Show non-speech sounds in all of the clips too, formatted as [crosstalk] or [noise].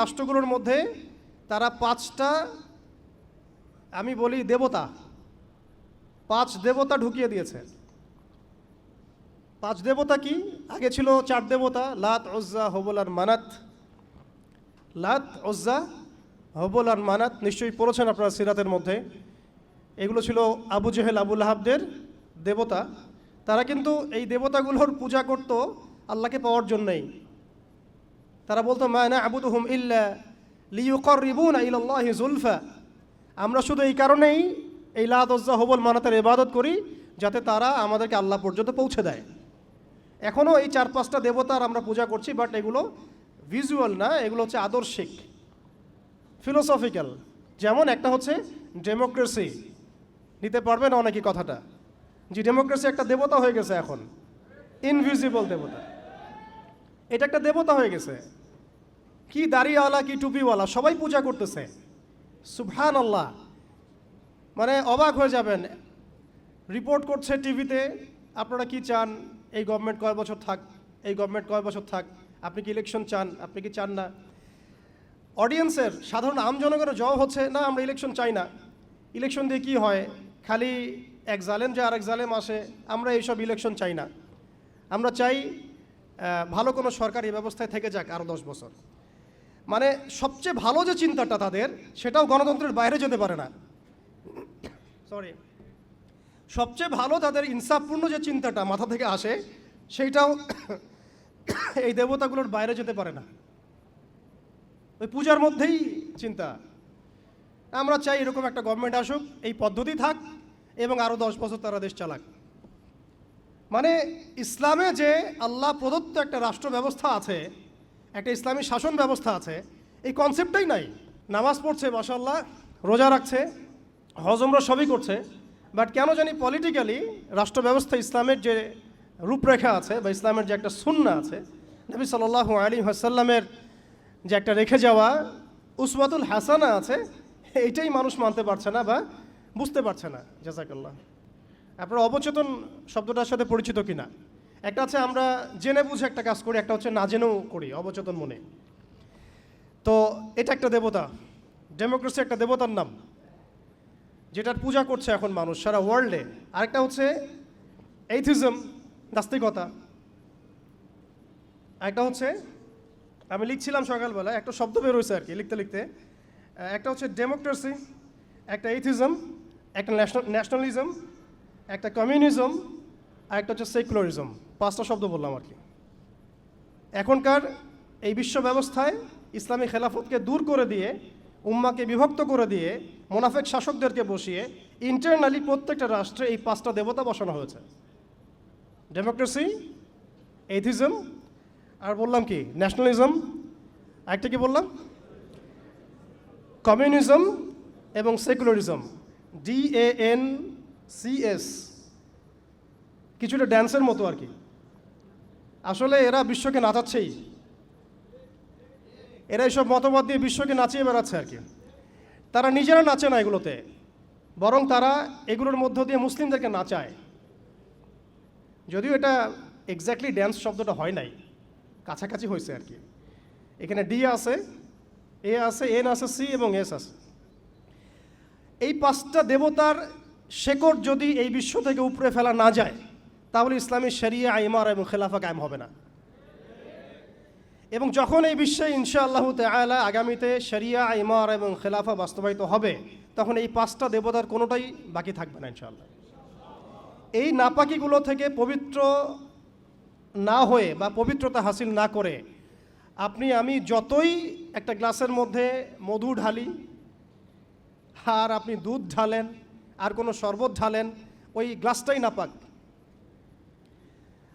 রাষ্ট্রগুলোর মধ্যে তারা পাঁচটা, আমি বলি দেবতা, পাঁচ দেবতা ঢুকিয়ে দিয়েছে। পাঁচ দেবতা কি? আগে ছিল চার দেবতা, লাত ওজ্জা হবল আর মানাত। লাত ওজ্জা হবল আর মানাত, নিশ্চয়ই পড়েছেন আপনারা সিরাতের মধ্যে। এগুলো ছিল আবু জেহেল, আবুল আহাবদের দেবতা। তারা কিন্তু এই দেবতাগুলোর পূজা করত আল্লাহকে পাওয়ার জন্যই। তারা বলতো মায়না আবুদ হুম ইল্লা লিউকর রিবুন ইল্লাহি জুলফা। আমরা শুধু এই কারণেই এই লাদজ্জা হবল মানাতের ইবাদত করি, যাতে তারা আমাদেরকে আল্লাহ পর্যন্ত পৌঁছে দেয়। এখনও এই চার পাঁচটা দেবতার আমরা পূজা করছি, বাট এগুলো ভিজুয়াল না, এগুলো হচ্ছে আদর্শিক, ফিলোসফিক্যাল। যেমন একটা হচ্ছে ডেমোক্রেসি। নিতে পারবে না অনেকে কথাটা? যে ডেমোক্রেসি একটা দেবতা হয়ে গেছে এখন। ইনভিজিবল দেবতা। এটা একটা দেবতা হয়ে গেছে। কি দাড়িওয়ালা, কি টুপিওয়ালা, সবাই পূজা করতেছে। সুবহান আল্লাহ মানে অবাক হয়ে যাবেন। রিপোর্ট করছে টিভিতে, আপনারা কি চান? এই গভর্নমেন্ট কয় বছর থাক, এই গভর্নমেন্ট কয় বছর থাক, আপনি কি ইলেকশন চান, আপনি কি চান না? অডিয়েন্সের সাধারণ আম জনগণের জবাব হচ্ছে, না, আমরা ইলেকশন চাই না। ইলেকশন দিয়ে কি হয়? খালি এক জালেম যে আরেক জালেম আসে। আমরা এইসব ইলেকশন চাই না। আমরা চাই ভালো কোনো সরকারি ব্যবস্থায় থেকে যাক আরও দশ বছর। মানে সবচেয়ে ভালো যে চিন্তাটা তাদের, সেটাও গণতন্ত্রের বাইরে যেতে পারে না। সরি সবচেয়ে ভালো তাদের ইনসাফপূর্ণ যে চিন্তাটা মাথা থেকে আসে, সেইটাও [coughs] এই দেবতাগুলোর বাইরে যেতে পারে না। ওই পূজার মধ্যেই চিন্তা। আমরা চাই এরকম একটা গভর্নমেন্ট আসুক, এই পদ্ধতি থাক, এবং আরও দশ বছর তারা দেশ চালাক। মানে ইসলামে যে আল্লাহ প্রদত্ত একটা রাষ্ট্র ব্যবস্থা আছে, একটা ইসলামী শাসন ব্যবস্থা আছে, এই কনসেপ্টটাই নাই। নামাজ পড়ছে মাসাল্লাহ রোজা রাখছে হজমরা সবই করছে বাট কেন জানি পলিটিক্যালি রাষ্ট্র ব্যবস্থা ইসলামের যে রূপরেখা আছে বা ইসলামের যে একটা সুন্না আছে, নবী সাল্লাহ আলী হাসাল্লামের যে একটা রেখে যাওয়া উসওয়াতুল হাসানা আছে, এইটাই মানুষ মানতে পারছে না বা বুঝতে পারছে না। জাজাকাল্লাহ আপনার অবচেতন শব্দটার সাথে পরিচিত কিনা? একটা হচ্ছে আমরা জেনে বুঝে একটা কাজ করি, একটা হচ্ছে না জেনেও করি, অবচেতন মনে। তো এটা একটা দেবতা। ডেমোক্রেসি একটা দেবতার নাম, যেটার পূজা করছে এখন মানুষ সারা ওয়ার্ল্ডে আরেকটা হচ্ছে এইথিজম নাস্তিকতা। একটা হচ্ছে, আমি লিখছিলাম সকালবেলা, একটা শব্দ বেরোয়েছে আর কি, লিখতে লিখতে। একটা হচ্ছে ডেমোক্রেসি একটা এইথিজম একটা ন্যাশনালিজম একটা কমিউনিজম আর একটা হচ্ছে সেকুলারিজম। পাঁচটা শব্দ বললাম আর কি। এখনকার এই বিশ্ব ব্যবস্থায় ইসলামী খেলাফতকে দূর করে দিয়ে, উম্মাকে বিভক্ত করে দিয়ে, মোনাফেক শাসকদেরকে বসিয়ে ইন্টারনালি প্রত্যেকটা রাষ্ট্রে এই পাঁচটা দেবতা বসানো হয়েছে। ডেমোক্রেসি এথিজম আর বললাম কি ন্যাশনালিজম একটা কি বললাম? কমিউনিজম এবং secularism D A N C S কিছুটা ড্যান্সের মতো আর কি। আসলে এরা বিশ্বকে নাচাচ্ছেই। এরা এইসব মতবাদ দিয়ে বিশ্বকে নাচিয়ে বেড়াচ্ছে আর কি। তারা নিজেরা নাচে না এগুলোতে, বরং তারা এগুলোর মধ্য দিয়ে মুসলিমদেরকে নাচায়। যদিও এটা এক্স্যাক্টলি ড্যান্স শব্দটা হয় নাই, কাছাকাছি হয়েছে আর কি। এখানে ডি আছে এ আছে এন আছে সি এবং এস আছে। এই পাঁচটা দেবতার শেকড় যদি এই বিশ্ব থেকে উপরে ফেলা না যায়, তাহলে ইসলামী শরিয়া ইমার এবং খেলাফা কায়েম হবে না। এবং যখন এই বিশ্বে ইনশা আল্লাহ তালা আগামীতে শরিয়া ইমার এবং খেলাফা বাস্তবায়িত হবে, তখন এই পাঁচটা দেবতার কোনোটাই বাকি থাকবে না ইনশাআল্লাহ। এই নাপাকিগুলো থেকে পবিত্র না হয়ে বা পবিত্রতা হাসিল না করে, আপনি, আমি যতই একটা গ্লাসের মধ্যে মধু ঢালি, আর আপনি দুধ ঢালেন আর কোনো শরবত ঢালেন, ওই গ্লাসটাই নাপাক।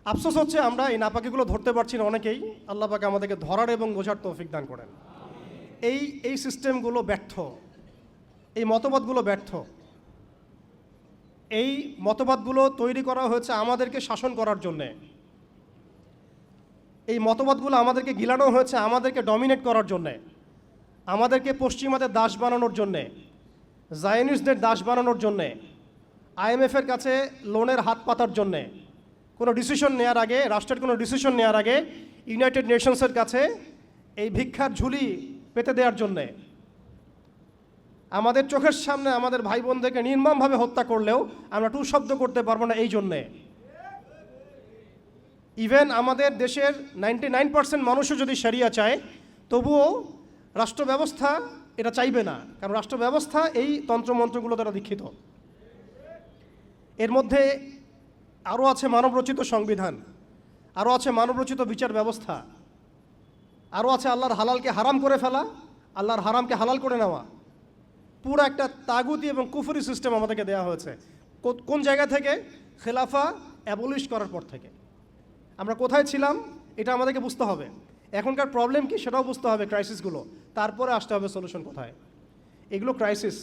আফসোস হচ্ছে আমরা এই নাপাকিগুলো ধরতে পারছি না অনেকেই। আল্লাহ পাকে আমাদেরকে ধরার এবং বোঝার তৌফিক দান করেন। এই এই সিস্টেমগুলো ব্যর্থ। এই মতবাদগুলো ব্যর্থ। এই মতবাদগুলো তৈরি করা হয়েছে আমাদেরকে শাসন করার জন্যে। এই মতবাদগুলো আমাদেরকে গিলানো হয়েছে আমাদেরকে ডমিনেট করার জন্যে। আমাদেরকে পশ্চিমাদের দাস বানানোর জন্যে। জায়নিস্টদের দাস বানানোর জন্যে আইএমএফের কাছে লোনের হাত পাতার জন্যে কোনো ডিসিশন নেওয়ার আগে, রাষ্ট্রের কোনো ডিসিশন নেওয়ার আগে ইউনাইটেড নেশনসের কাছে এই ভিক্ষার ঝুলি পেতে দেওয়ার জন্যে আমাদের চোখের সামনে আমাদের ভাই বোনদেরকে নির্মমভাবে হত্যা করলেও আমরা টু শব্দ করতে পারব না এই জন্যে। ইভেন আমাদের দেশের নাইনটি নাইন পার্সেন্ট মানুষও যদি সারিয়া চায়, তবুও রাষ্ট্র ব্যবস্থা এটা চাইবে না। কারণ রাষ্ট্র ব্যবস্থা এই তন্ত্রমন্ত্রগুলো দ্বারা দীক্ষিত। এর মধ্যে আরও আছে মানবরচিত সংবিধান, আরও আছে মানবরচিত বিচার ব্যবস্থা, আরও আছে আল্লাহর হালালকে হারাম করে ফেলা, আল্লাহর হারামকে হালাল করে নেওয়া। পুরো একটা তাগুতি এবং কুফুরি সিস্টেম আমাদেরকে দেওয়া হয়েছে। কোন জায়গা থেকে? খেলাফা অ্যাবলিশ করার পর থেকে। আমরা কোথায় ছিলাম? এটা আমাদেরকে বুঝতে হবে। এখনকার প্রবলেম কি? সেটাও বুঝতে হবে ক্রাইসিসগুলো তারপরে আসতে হবে সলিউশন কোথায়? এগুলো ক্রাইসিস